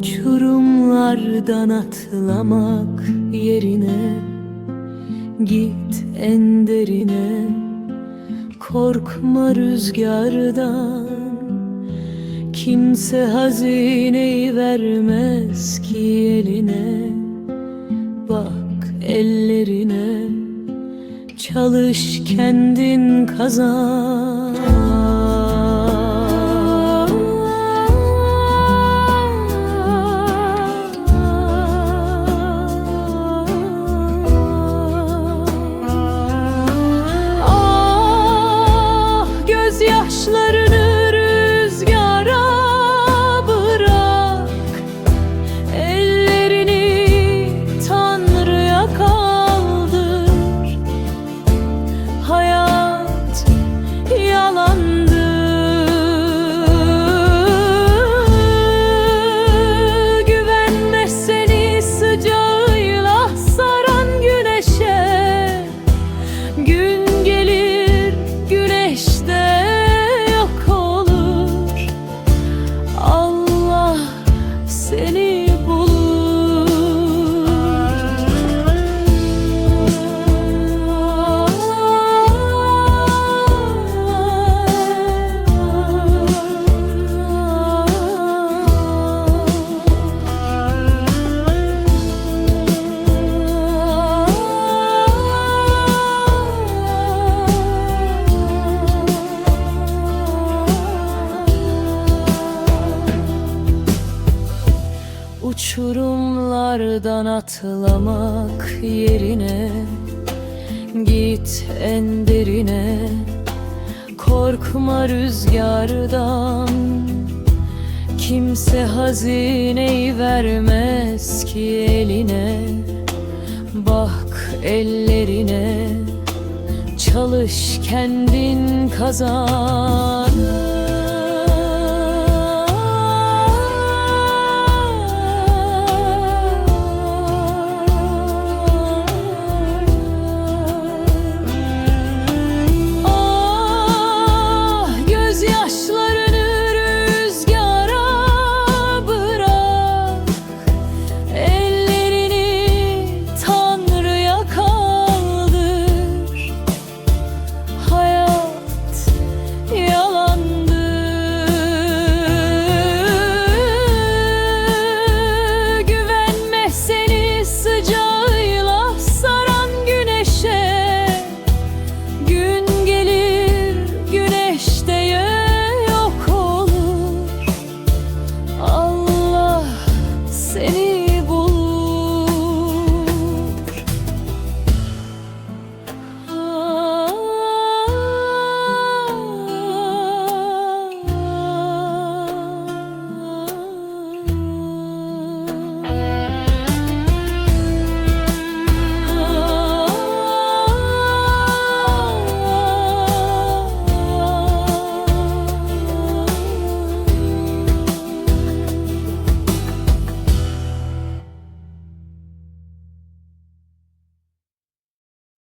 Uçurumlardan atlamak yerine Git en derine. Korkma rüzgardan Kimse hazineyi vermez ki eline. Bak ellerine Çalış kendin kazan Uçurumlardan atlamak yerine Git en derine. Korkma rüzgardan Kimse hazineyi vermez ki eline. Bak ellerine Çalış kendin kazan